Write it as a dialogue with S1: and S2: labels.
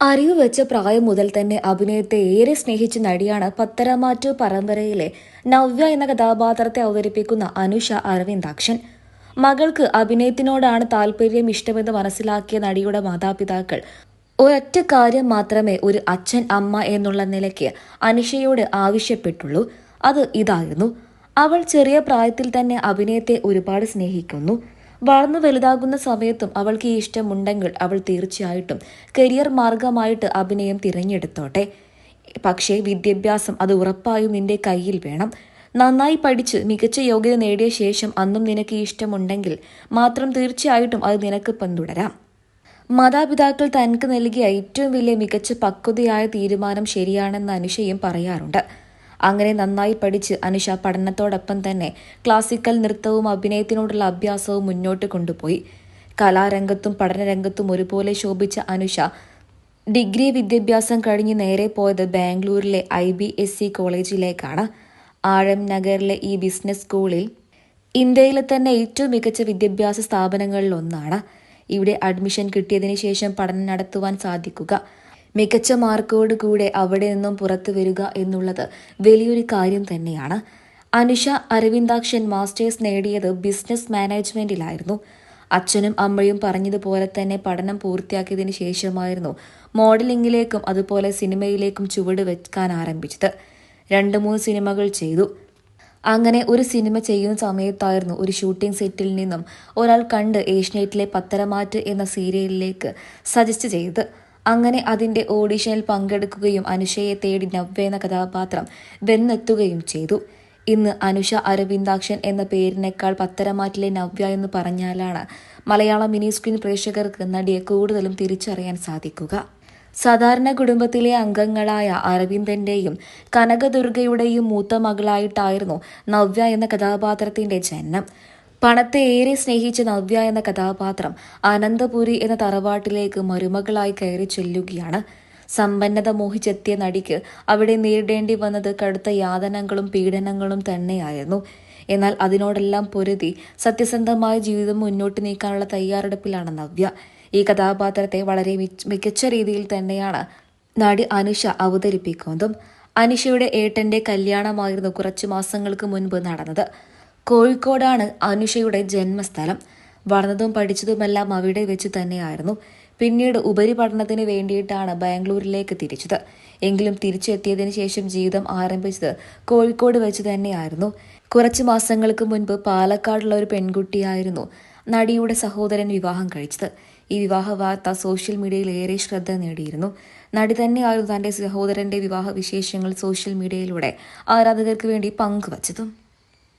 S1: അറിവ് വെച്ച പ്രായം മുതൽ തന്നെ അഭിനയത്തെ ഏറെ സ്നേഹിച്ച നടിയാണ് പത്തരമാറ്റു പരമ്പരയിലെ നവ്യ എന്ന കഥാപാത്രത്തെ അവതരിപ്പിക്കുന്ന അനുഷ അരവിന്ദാക്ഷൻ. മകൾക്ക് അഭിനയത്തിനോടാണ് താല്പര്യം ഇഷ്ടമെന്ന് മനസ്സിലാക്കിയ നടിയുടെ മാതാപിതാക്കൾ. ഒരൊറ്റ കാര്യം മാത്രമേ ഒരു അച്ഛൻ അമ്മ എന്നുള്ള നിലയ്ക്ക് അനുഷയോട് ആവശ്യപ്പെട്ടുള്ളൂ. അത് ഇതായിരുന്നു. അവൾ ചെറിയ പ്രായത്തിൽ തന്നെ അഭിനയത്തെ ഒരുപാട് സ്നേഹിക്കുന്നു. വളർന്നു വലുതാകുന്ന സമയത്തും അവൾക്ക് ഈ ഇഷ്ടമുണ്ടെങ്കിൽ അവൾ തീർച്ചയായിട്ടും കരിയർ മാർഗമായിട്ട് അഭിനയം തിരഞ്ഞെടുത്തോട്ടെ. പക്ഷേ വിദ്യാഭ്യാസം അത് ഉറപ്പായും നിന്റെ കയ്യിൽ വേണം. നന്നായി പഠിച്ച് മികച്ച യോഗ്യത നേടിയ ശേഷം അന്നും നിനക്ക് ഇഷ്ടമുണ്ടെങ്കിൽ മാത്രം തീർച്ചയായിട്ടും അത് നിനക്ക് പിന്തുടരാം മാതാപിതാക്കൾ തനിക്ക് നൽകിയ ഏറ്റവും വലിയ മികച്ച പക്വതയായ തീരുമാനം ശരിയാണെന്ന് അനുഷയും പറയാറുണ്ട്. അങ്ങനെ നന്നായി പഠിച്ച് അനുഷ പഠനത്തോടൊപ്പം തന്നെ ക്ലാസിക്കൽ നൃത്തവും അഭിനയത്തിനോടുള്ള അഭ്യാസവും മുന്നോട്ട് കൊണ്ടുപോയി. കലാരംഗത്തും പഠനരംഗത്തും ഒരുപോലെ ശോഭിച്ച അനുഷ ഡിഗ്രി വിദ്യാഭ്യാസം കഴിഞ്ഞ് നേരെ പോയത് ബാംഗ്ലൂരിലെ ഐ ബി എസ് സി കോളേജിലേക്കാണ്. ആഴം നഗറിലെ ഈ ബിസിനസ് സ്കൂളിൽ ഇന്ത്യയിലെ തന്നെ ഏറ്റവും മികച്ച വിദ്യാഭ്യാസ സ്ഥാപനങ്ങളിൽ ഒന്നാണ്. ഇവിടെ അഡ്മിഷൻ കിട്ടിയതിനു ശേഷം പഠനം നടത്തുവാൻ സാധിക്കുക. മികച്ച മാർക്കോട് കൂടെ അവിടെ നിന്നും പുറത്തു വരിക എന്നുള്ളത് വലിയൊരു കാര്യം തന്നെയാണ്. അനുഷ അരവിന്ദാക്ഷൻ മാസ്റ്റേഴ്സ് നേടിയത് ബിസിനസ് മാനേജ്മെന്റിലായിരുന്നു. അച്ഛനും അമ്മയും പറഞ്ഞതുപോലെ തന്നെ പഠനം പൂർത്തിയാക്കിയതിനു ശേഷമായിരുന്നു മോഡലിംഗിലേക്കും അതുപോലെ സിനിമയിലേക്കും ചുവട് വെക്കാൻ ആരംഭിച്ചത്. രണ്ട് മൂന്ന് സിനിമകൾ ചെയ്തു. അങ്ങനെ ഒരു സിനിമ ചെയ്യുന്ന സമയത്തായിരുന്നു ഒരു ഷൂട്ടിംഗ് സെറ്റിൽ നിന്നും ഒരാൾ കണ്ട് ഏഷ്യനെറ്റിലെ പത്തരമാറ്റ് എന്ന സീരിയലിലേക്ക് സജസ്റ്റ് ചെയ്ത് അങ്ങനെ അതിന്റെ ഓഡിഷനിൽ പങ്കെടുക്കുകയും അനുഷയെ തേടി നവ്യ എന്ന കഥാപാത്രം വെന്നെത്തുകയും ചെയ്തു. ഇന്ന് അനുഷ അരവിന്ദാക്ഷൻ എന്ന പേരിനേക്കാൾ പത്തരമാറ്റിലെ നവ്യ എന്ന് പറഞ്ഞാലാണ് മലയാള മിനി സ്ക്രീൻ പ്രേക്ഷകർക്ക് നടിയെ കൂടുതലും തിരിച്ചറിയാൻ സാധിക്കുക. സാധാരണ കുടുംബത്തിലെ അംഗങ്ങളായ അരവിന്ദന്റെയും കനകദുർഗയുടെയും മൂത്ത മകളായിട്ടായിരുന്നു നവ്യ എന്ന കഥാപാത്രത്തിന്റെ ജനനം. പണത്തെ ഏറെ സ്നേഹിച്ച നവ്യ എന്ന കഥാപാത്രം അനന്തപുരി എന്ന തറവാട്ടിലേക്ക് മരുമകളായി കയറി ചെല്ലുകയാണ്. സമ്പന്നത മോഹിച്ചെത്തിയ നടിക്ക് അവിടെ നേരിടേണ്ടി വന്നത് കടുത്ത യാതനകളും പീഡനങ്ങളും തന്നെയായിരുന്നു. എന്നാൽ അതിനോടെല്ലാം പൊരുതി സത്യസന്ധമായ ജീവിതം മുന്നോട്ട് നീക്കാനുള്ള തയ്യാറെടുപ്പിലാണ് നവ്യ. ഈ കഥാപാത്രത്തെ വളരെ മികച്ച രീതിയിൽ തന്നെയാണ് നടി അനുഷ അവതരിപ്പിക്കുന്നതും. അനുഷയുടെ ഏട്ടന്റെ കല്യാണമായിരുന്നു കുറച്ചു മാസങ്ങൾക്ക് മുൻപ് നടന്നത്. കോഴിക്കോടാണ് അനുഷയുടെ ജന്മസ്ഥലം. വളർന്നതും പഠിച്ചതുമെല്ലാം അവിടെ വെച്ച് തന്നെയായിരുന്നു. പിന്നീട് ഉപരിപഠനത്തിന് വേണ്ടിയിട്ടാണ് ബാംഗ്ലൂരിലേക്ക് തിരിച്ചത്. എങ്കിലും തിരിച്ചെത്തിയതിനു ശേഷം ജീവിതം ആരംഭിച്ചത് കോഴിക്കോട് വെച്ച് തന്നെയായിരുന്നു. കുറച്ച് മാസങ്ങൾക്ക് മുൻപ് പാലക്കാടുള്ള ഒരു പെൺകുട്ടിയായിരുന്നു നടിയുടെ സഹോദരൻ വിവാഹം കഴിച്ചത്. ഈ വിവാഹ വാർത്ത സോഷ്യൽ മീഡിയയിൽ ഏറെ ശ്രദ്ധ നേടിയിരുന്നു. നടി തന്നെയായിരുന്നു തന്റെ സഹോദരന്റെ വിവാഹ വിശേഷങ്ങൾ സോഷ്യൽ മീഡിയയിലൂടെ ആരാധകർക്ക് വേണ്ടി പങ്കുവച്ചതും.